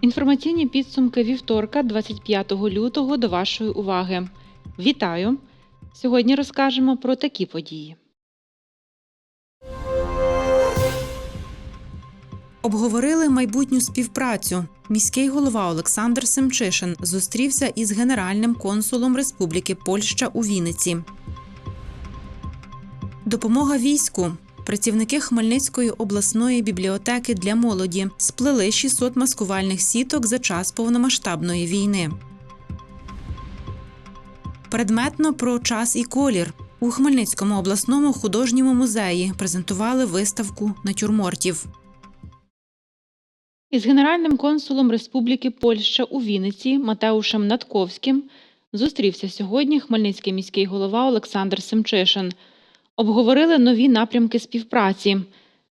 Інформаційні підсумки вівторка, 25 лютого, до вашої уваги. Вітаю! Сьогодні розкажемо про такі події. Обговорили майбутню співпрацю. Міський голова Олександр Семчишин зустрівся із генеральним консулом Республіки Польща у Вінниці. Допомога війську. Працівники Хмельницької обласної бібліотеки для молоді сплели 600 маскувальних сіток за час повномасштабної війни. Предметно про час і колір. У Хмельницькому обласному художньому музеї презентували виставку натюрмортів. Із генеральним консулом Республіки Польща у Вінниці Матеушем Натковським зустрівся сьогодні Хмельницький міський голова Олександр Семчишин. Обговорили нові напрямки співпраці.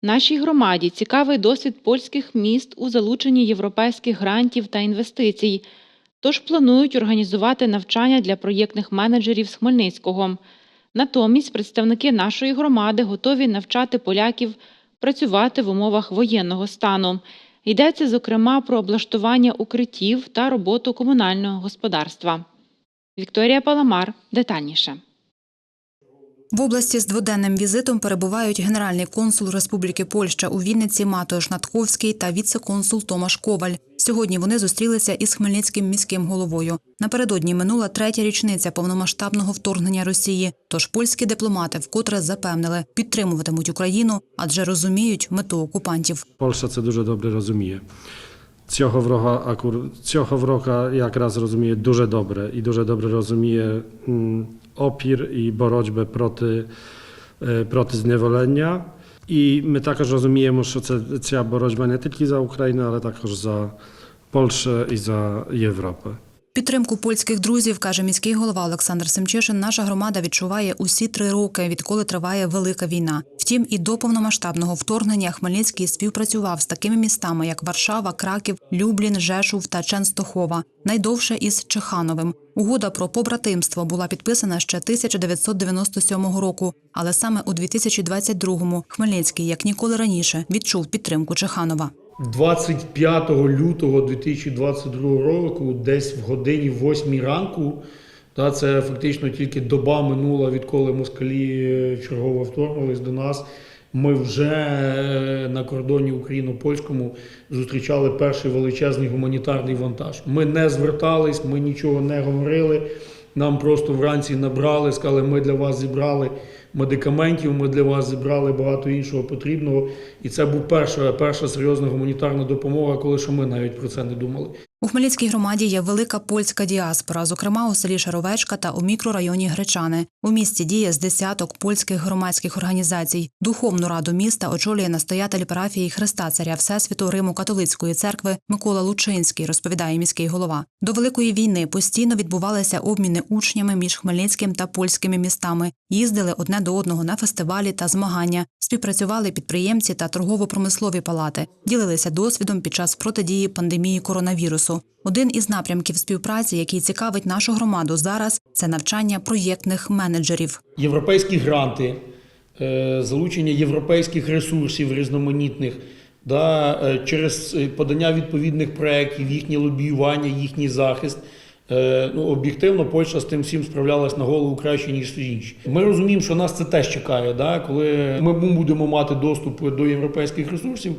Нашій громаді цікавий досвід польських міст у залученні європейських грантів та інвестицій. Тож планують організувати навчання для проєктних менеджерів з Хмельницького. Натомість представники нашої громади готові навчати поляків працювати в умовах воєнного стану. Йдеться зокрема про облаштування укриттів та роботу комунального господарства. Вікторія Паламар детальніше. В області з дводенним візитом перебувають генеральний консул Республіки Польща у Вінниці Матош Натковський та віце-консул Томаш Коваль. Сьогодні вони зустрілися із Хмельницьким міським головою. Напередодні минула третя річниця повномасштабного вторгнення Росії. Тож польські дипломати вкотре запевнили, підтримуватимуть Україну, адже розуміють мету окупантів. Польща це дуже добре розуміє. Цього акур, цього року якраз розуміє дуже добре і дуже добре розуміє м, опір і боротьбу проти, е, проти зневолення. І ми також розуміємо, що це, ця боротьба не тільки за Україну, але також за Польщу і за Європу. Підтримку польських друзів, каже міський голова Олександр Семчишин, наша громада відчуває усі три роки, відколи триває велика війна. Втім, і до повномасштабного вторгнення Хмельницький співпрацював з такими містами, як Варшава, Краків, Люблін, Жешув та Ченстохова. Найдовше із Чехановим. Угода про побратимство була підписана ще 1997 року, але саме у 2022-му Хмельницький, як ніколи раніше, відчув підтримку Чеханова. 25 лютого 2022 року, десь в годині 8 ранку, та це фактично тільки доба минула, відколи москалі е, чергово вторгнулись до нас. Ми вже е, на кордоні україно-польському зустрічали перший величезний гуманітарний вантаж. Ми не звертались, ми нічого не говорили. Нам просто вранці набрали, сказали, ми для вас зібрали медикаментів, ми для вас зібрали багато іншого потрібного. І це був перша, перша серйозна гуманітарна допомога, коли що ми навіть про це не думали. У Хмельницькій громаді є велика польська діаспора, зокрема у селі Шаровечка та у мікрорайоні Гречани. У місті діє з десяток польських громадських організацій. Духовну раду міста очолює настоятель парафії Христа Царя Всесвіту Риму католицької церкви Микола Лучинський, розповідає міський голова. До великої війни постійно відбувалися обміни учнями між хмельницьким та польськими містами. Їздили одне до одного на фестивалі та змагання. Співпрацювали підприємці та торгово-промислові палати, ділилися досвідом під час протидії пандемії коронавірусу. Один із напрямків співпраці, який цікавить нашу громаду зараз, це навчання проєктних менеджерів. Європейські гранти, е, залучення європейських ресурсів різноманітних, да, е, через е, подання відповідних проєктів, їхнє лобіювання, їхній захист. Ну, об'єктивно, Польща з тим всім справлялась на голову краще, ніж всі інші. Ми розуміємо, що нас це теж чекає, да, коли ми будемо мати доступ до європейських ресурсів,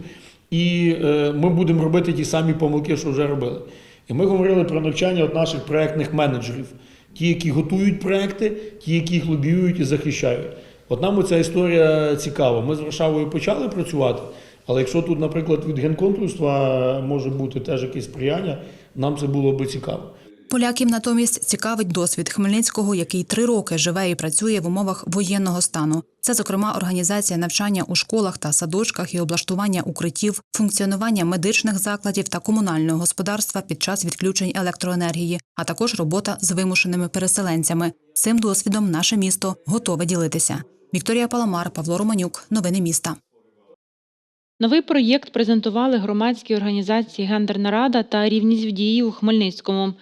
і е, ми будемо робити ті самі помилки, що вже робили. І ми говорили про навчання от наших проєктних менеджерів, ті, які готують проекти, ті, які їх лобіюють і захищають. От нам ця історія цікава. Ми з Варшавою почали працювати, але якщо тут, наприклад, від генконсульства може бути теж якесь сприяння, нам це було би цікаво. Поляків натомість цікавить досвід Хмельницького, який три роки живе і працює в умовах воєнного стану. Це, зокрема, організація навчання у школах та садочках і облаштування укриттів, функціонування медичних закладів та комунального господарства під час відключень електроенергії, а також робота з вимушеними переселенцями. Цим досвідом наше місто готове ділитися. Вікторія Паламар, Павло Романюк, новини міста. Новий проєкт презентували громадські організації Гендерна Рада та Рівність в дії у Хмельницькому.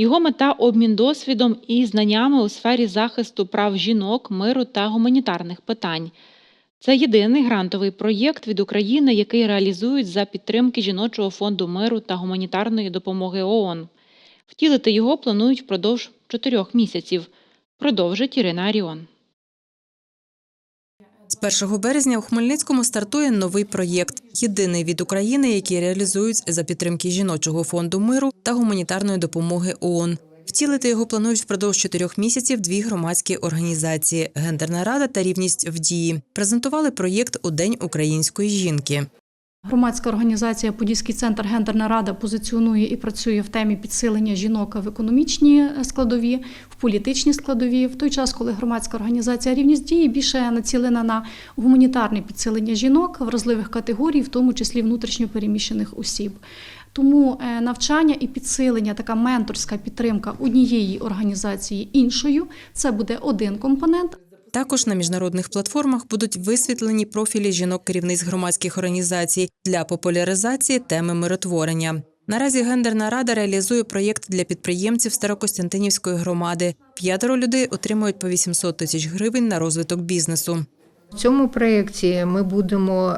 Його мета обмін досвідом і знаннями у сфері захисту прав жінок, миру та гуманітарних питань. Це єдиний грантовий проєкт від України, який реалізують за підтримки жіночого фонду миру та гуманітарної допомоги ООН. Втілити його планують впродовж чотирьох місяців. Продовжить Ірина Аріон. З 1 березня у Хмельницькому стартує новий проєкт, єдиний від України, який реалізують за підтримки жіночого фонду миру та гуманітарної допомоги ООН. Втілити його планують впродовж чотирьох місяців дві громадські організації Гендерна рада та рівність в дії. Презентували проєкт у День української жінки. Громадська організація Подільський центр Гендерна рада позиціонує і працює в темі підсилення жінок в економічні складові, в політичній складові. В той час, коли громадська організація рівність дії більше націлена на гуманітарне підсилення жінок вразливих категорій, в тому числі внутрішньопереміщених осіб. Тому е, навчання і підсилення, така менторська підтримка однієї організації іншою це буде один компонент. Також на міжнародних платформах будуть висвітлені профілі жінок-керівниць громадських організацій для популяризації теми миротворення. Наразі гендерна рада реалізує проєкт для підприємців Старокостянтинівської громади. П'ятеро людей отримують по 800 тисяч гривень на розвиток бізнесу. В цьому проєкті ми будемо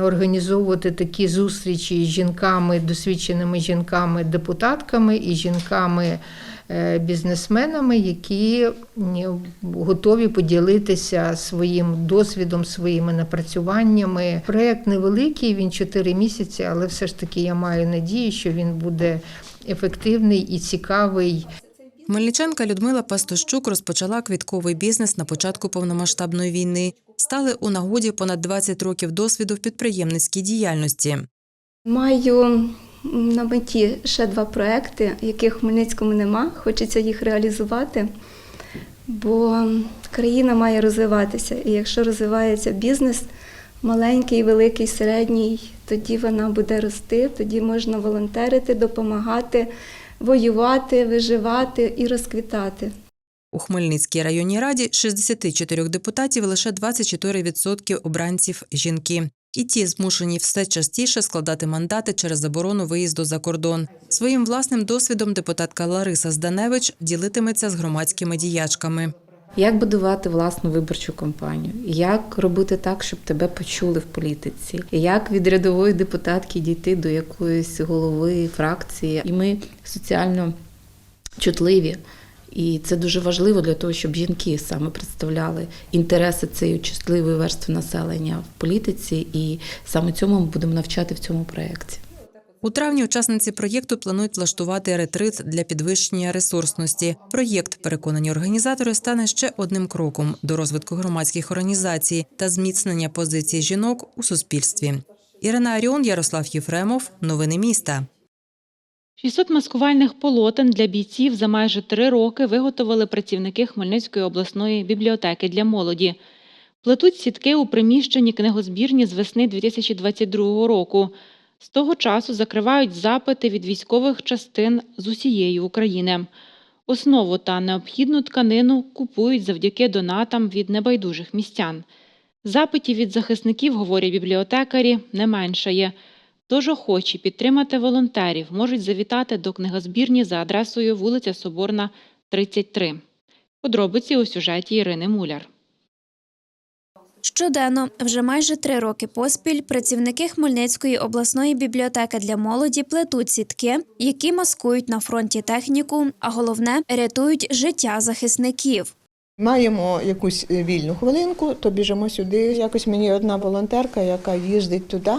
організовувати такі зустрічі з жінками, досвідченими жінками, депутатками і жінками. Е, Бізнесменами, які готові поділитися своїм досвідом, своїми напрацюваннями. Проєкт невеликий, він 4 місяці, але все ж таки я маю надію, що він буде ефективний і цікавий Хмельничанка Людмила Пастощук розпочала квітковий бізнес на початку повномасштабної війни. Стали у нагоді понад 20 років досвіду в підприємницькій діяльності. Маю на меті ще два проекти, яких в Хмельницькому нема. Хочеться їх реалізувати, бо країна має розвиватися. І якщо розвивається бізнес, маленький, великий, середній, тоді вона буде рости, тоді можна волонтерити, допомагати, воювати, виживати і розквітати. У Хмельницькій районній раді 64 депутатів лише 24% обранців жінки. І ті змушені все частіше складати мандати через заборону виїзду за кордон. Своїм власним досвідом депутатка Лариса Зданевич ділитиметься з громадськими діячками. Як будувати власну виборчу кампанію, як робити так, щоб тебе почули в політиці, як від рядової депутатки дійти до якоїсь голови фракції, і ми соціально чутливі. І це дуже важливо для того, щоб жінки саме представляли інтереси цієї чутливої верстви населення в політиці, і саме цьому ми будемо навчати в цьому проєкті. У травні учасниці проєкту планують влаштувати ретрит для підвищення ресурсності. Проєкт, переконані організатори, стане ще одним кроком до розвитку громадських організацій та зміцнення позицій жінок у суспільстві. Ірина Аріон, Ярослав Єфремов. Новини міста. 600 маскувальних полотен для бійців за майже три роки виготовили працівники Хмельницької обласної бібліотеки для молоді. Плетуть сітки у приміщенні книгозбірні з весни 2022 року. З того часу закривають запити від військових частин з усієї України. Основу та необхідну тканину купують завдяки донатам від небайдужих містян. Запитів від захисників, говорять бібліотекарі, не меншає. Тож охочі підтримати волонтерів можуть завітати до книгозбірні за адресою вулиця Соборна, 33. Подробиці у сюжеті Ірини Муляр. Щоденно, вже майже три роки поспіль, працівники Хмельницької обласної бібліотеки для молоді плетуть сітки, які маскують на фронті техніку, а головне рятують життя захисників. Маємо якусь вільну хвилинку, то біжимо сюди. Якось мені одна волонтерка, яка їздить туди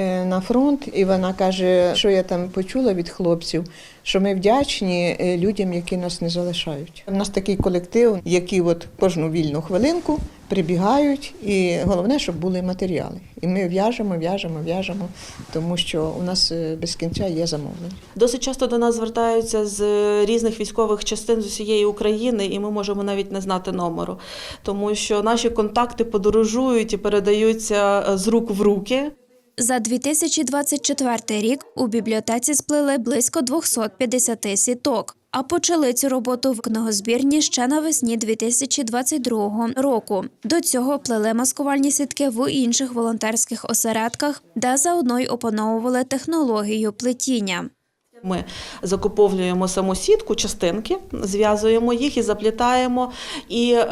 на фронт, і вона каже, що я там почула від хлопців, що ми вдячні е, людям, які нас не залишають. У нас такий колектив, які от кожну вільну хвилинку прибігають, і головне, щоб були матеріали. І ми в'яжемо, в'яжемо, в'яжемо, тому що у нас е, без кінця є замовлення. Досить часто до нас звертаються з різних військових частин з усієї України, і ми можемо навіть не знати номеру, тому що наші контакти подорожують і передаються е, з рук в руки. За 2024 рік у бібліотеці сплели близько 250 сіток. А почали цю роботу в книгозбірні ще навесні 2022 року. До цього плели маскувальні сітки в інших волонтерських осередках, де заодно й опановували технологію плетіння. Ми закуповуємо саму сітку, частинки, зв'язуємо їх і заплітаємо. І е,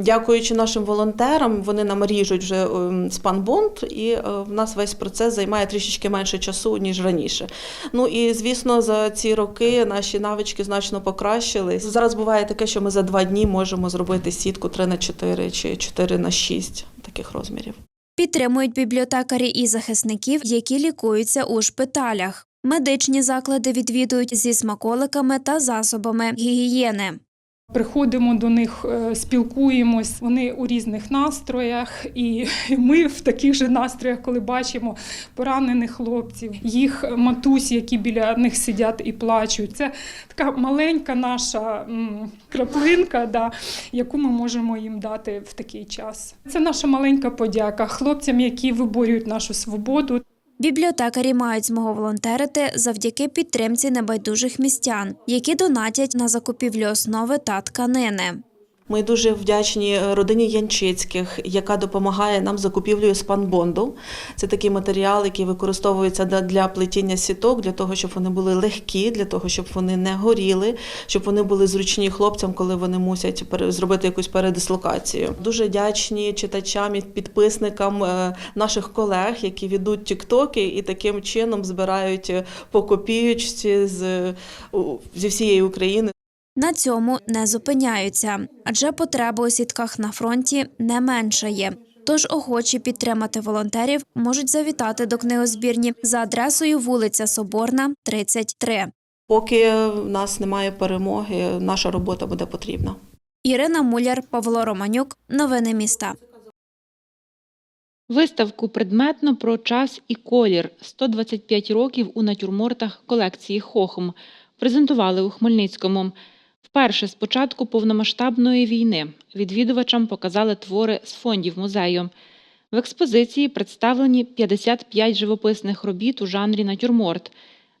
дякуючи нашим волонтерам, вони нам ріжуть вже е, спанбонд, і е, в нас весь процес займає трішечки менше часу, ніж раніше. Ну і звісно, за ці роки наші навички значно покращились. Зараз буває таке, що ми за два дні можемо зробити сітку 3 на 4 чи 4 на 6 таких розмірів. Підтримують бібліотекарі і захисників, які лікуються у шпиталях. Медичні заклади відвідують зі смаколиками та засобами гігієни. Приходимо до них, е, спілкуємось. Вони у різних настроях, і ми в таких же настроях, коли бачимо поранених хлопців, їх матусі, які біля них сидять і плачуть. Це така маленька наша краплинка, да, яку ми можемо їм дати в такий час. Це наша маленька подяка хлопцям, які виборюють нашу свободу. Бібліотекарі мають змогу волонтерити завдяки підтримці небайдужих містян, які донатять на закупівлю основи та тканини. Ми дуже вдячні е, родині Янчицьких, яка допомагає нам закупівлею спанбонду. Це такий матеріал, який використовується для- плетіння сіток, для того, щоб вони були легкі, для того, щоб вони не горіли, щоб вони були зручні хлопцям, коли вони мусять зробити якусь передислокацію. Дуже вдячні читачам і підписникам е, наших колег, які ведуть тіктоки і таким чином збирають е, по копіючці з зі всієї України. На цьому не зупиняються, адже потреба у сітках на фронті не меншає. Тож охочі підтримати волонтерів можуть завітати до книгозбірні за адресою вулиця Соборна, 33. Поки в нас немає перемоги, наша робота буде потрібна. Ірина Муляр, Павло Романюк. Новини міста. Виставку предметно про час і колір 125 років у натюрмортах колекції Хохм презентували у Хмельницькому. Вперше з початку повномасштабної війни відвідувачам показали твори з фондів музею. В експозиції представлені 55 живописних робіт у жанрі натюрморт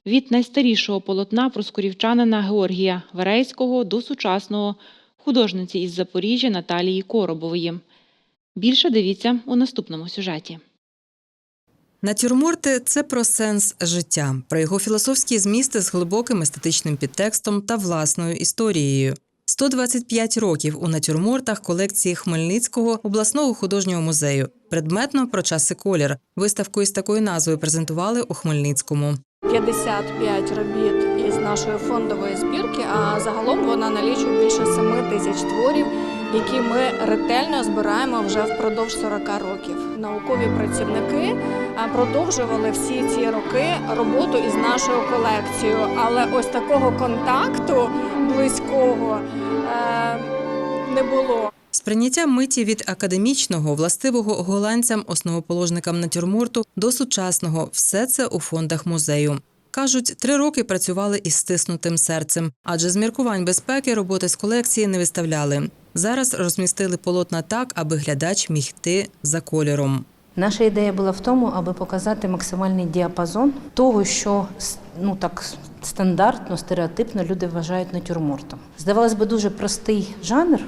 від найстарішого полотна проскурівчанина Георгія Верейського до сучасного художниці із Запоріжжя Наталії Коробової. Більше дивіться у наступному сюжеті. Натюрморти це про сенс життя, про його філософські змісти з глибоким естетичним підтекстом та власною історією. 125 років у натюрмортах колекції Хмельницького обласного художнього музею. Предметно про час і колір. Виставку із такою назвою презентували у Хмельницькому. 55 робіт із нашої фондової збірки, а загалом вона налічує більше 7 тисяч творів, які ми ретельно збираємо вже впродовж 40 років. Наукові працівники продовжували всі ці роки роботу із нашою колекцією, але ось такого контакту близького е, не було. Сприйняття миті від академічного, властивого голландцям, основоположникам натюрморту до сучасного все це у фондах музею. Кажуть, три роки працювали із стиснутим серцем, адже з міркувань безпеки роботи з колекції не виставляли. Зараз розмістили полотна так, аби глядач міг йти за кольором. Наша ідея була в тому, аби показати максимальний діапазон того, що ну так стандартно, стереотипно люди вважають натюрмортом. Здавалось би, дуже простий жанр.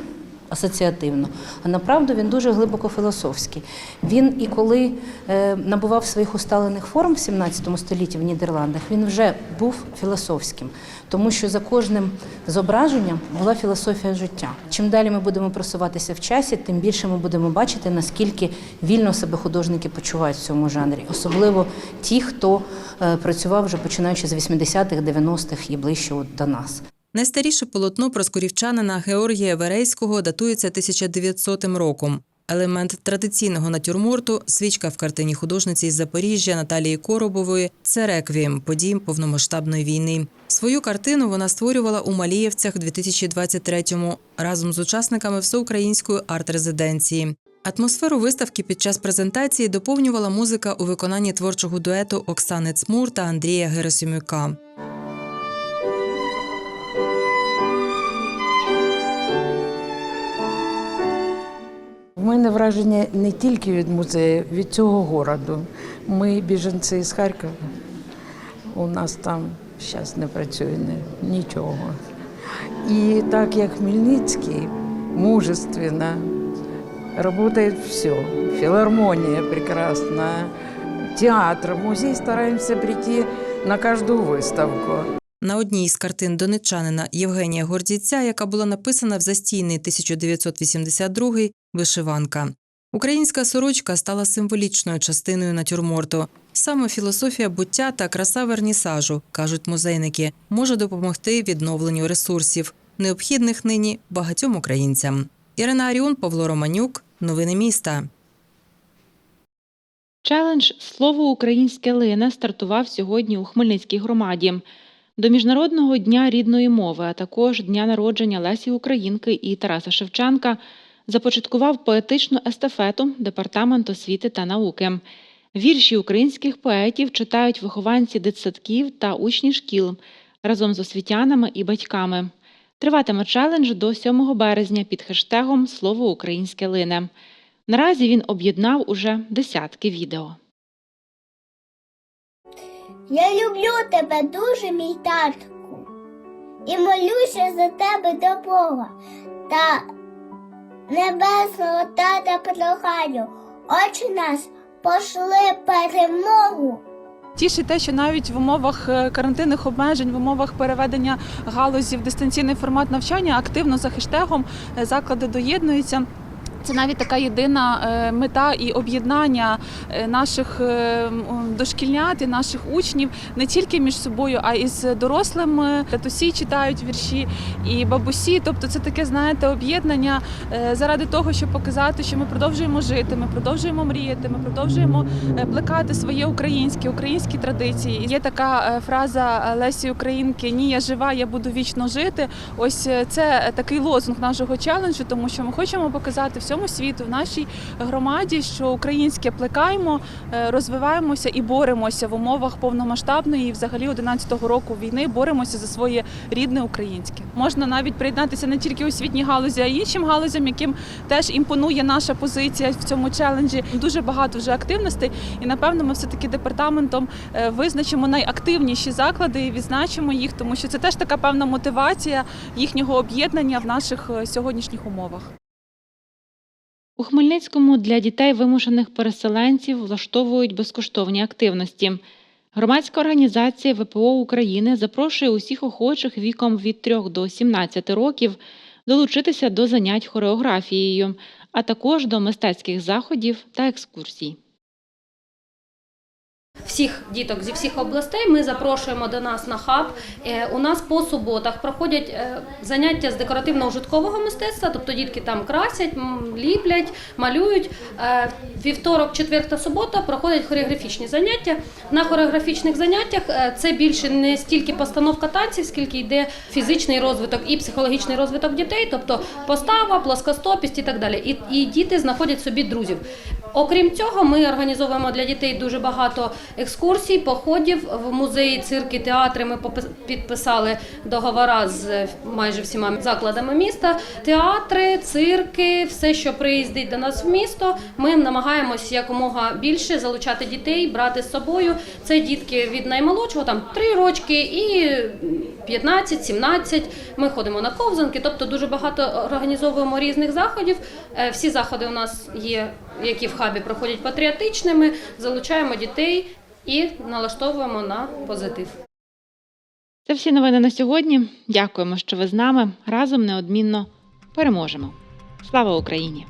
Асоціативно, а направду він дуже глибоко філософський. Він і коли е, набував своїх усталених форм в 17 столітті в Нідерландах, він вже був філософським, тому що за кожним зображенням була філософія життя. Чим далі ми будемо просуватися в часі, тим більше ми будемо бачити, наскільки вільно себе художники почувають в цьому жанрі, особливо ті, хто е, працював вже починаючи з 80-х, 90-х і ближче до нас. Найстаріше полотно проскурівчанина Георгія Верейського датується 1900 роком. Елемент традиційного натюрморту, свічка в картині художниці із Запоріжжя Наталії Коробової це реквієм подій повномасштабної війни. Свою картину вона створювала у Маліївцях 2023-му разом з учасниками всеукраїнської арт-резиденції. Атмосферу виставки під час презентації доповнювала музика у виконанні творчого дуету Оксани Цмур та Андрія Герасимюка. В мене враження не тільки від музею, від цього городу. Ми біженці з Харкова. У нас там зараз не працює ні- нічого. І так як Хмельницький мужественно работает все. Филармония прекрасна, театр, музей стараемся прийти на каждую выставку. На одній із картин донеччанина Євгенія Гордійця, яка була написана в застійний 1982 вишиванка. Українська сорочка стала символічною частиною натюрморту. Саме філософія буття та краса вернісажу, кажуть музейники, може допомогти відновленню ресурсів, необхідних нині багатьом українцям. Ірина Аріон, Павло Романюк. Новини міста. Челендж Слово українське лине стартував сьогодні у Хмельницькій громаді. До Міжнародного дня рідної мови, а також дня народження Лесі Українки і Тараса Шевченка започаткував поетичну естафету Департамент освіти та науки. Вірші українських поетів читають вихованці дитсадків та учні шкіл разом з освітянами і батьками. Триватиме челендж до 7 березня під хештегом Слово українське лине. Наразі він об'єднав уже десятки відео. Я люблю тебе дуже, мій татку, і молюся за тебе до Бога та небесного тата прохаю, очі нас пошли перемогу. Тішить те, що навіть в умовах е, карантинних обмежень, в умовах переведення галузі в дистанційний формат навчання активно за хештегом е, заклади доєднуються. Це навіть така єдина е, мета і об'єднання е, наших е, дошкільнят і наших учнів не тільки між собою, а й з дорослими. Татусі читають вірші і бабусі. Тобто, це таке, знаєте, об'єднання заради того, щоб показати, що ми продовжуємо жити, ми продовжуємо мріяти, ми продовжуємо плекати своє українське, українські традиції. Є така фраза Лесі Українки Ні, я жива, я буду вічно жити. Ось це такий лозунг нашого челенджу, тому що ми хочемо показати всьому світу, в нашій громаді, що українське плекаємо, е, розвиваємося і боремося в умовах повномасштабної взагалі 11-го року війни. Боремося за своє рідне українське. Можна навіть приєднатися не тільки освітній галузі, а й іншим галузям, яким теж імпонує наша позиція в цьому челенджі. Дуже багато вже активностей, і напевно ми все таки департаментом е, визначимо найактивніші заклади і відзначимо їх, тому що це теж така певна мотивація їхнього об'єднання в наших е, сьогоднішніх умовах. У Хмельницькому для дітей вимушених переселенців влаштовують безкоштовні активності. Громадська організація ВПО України запрошує усіх охочих віком від 3 до 17 років долучитися до занять хореографією, а також до мистецьких заходів та екскурсій. Всіх діток зі всіх областей ми запрошуємо до нас на хаб. Е, У нас по суботах проходять е, заняття з декоративно-ужиткового мистецтва, тобто дітки там красять, ліплять, малюють. Е, Вівторок, четвер та субота проходять хореографічні заняття. На хореографічних заняттях це більше не стільки постановка танців, скільки йде фізичний розвиток і психологічний розвиток дітей, тобто постава, плоскостопість і так далі. І, і діти знаходять собі друзів. Окрім цього, ми організовуємо для дітей дуже багато екскурсій, походів в музеї, цирки, театри. Ми підписали договори з майже всіма закладами міста. Театри, цирки, все, що приїздить до нас в місто. Ми намагаємось якомога більше залучати дітей, брати з собою. Це дітки від наймолодшого, там 3 рочки і 15-17. Ми ходимо на ковзанки, тобто дуже багато організовуємо різних заходів. Е, Всі заходи у нас є, які в хабі проходять патріотичними. Залучаємо дітей і налаштовуємо на позитив. Це всі новини на сьогодні. Дякуємо, що ви з нами. Разом неодмінно переможемо. Слава Україні!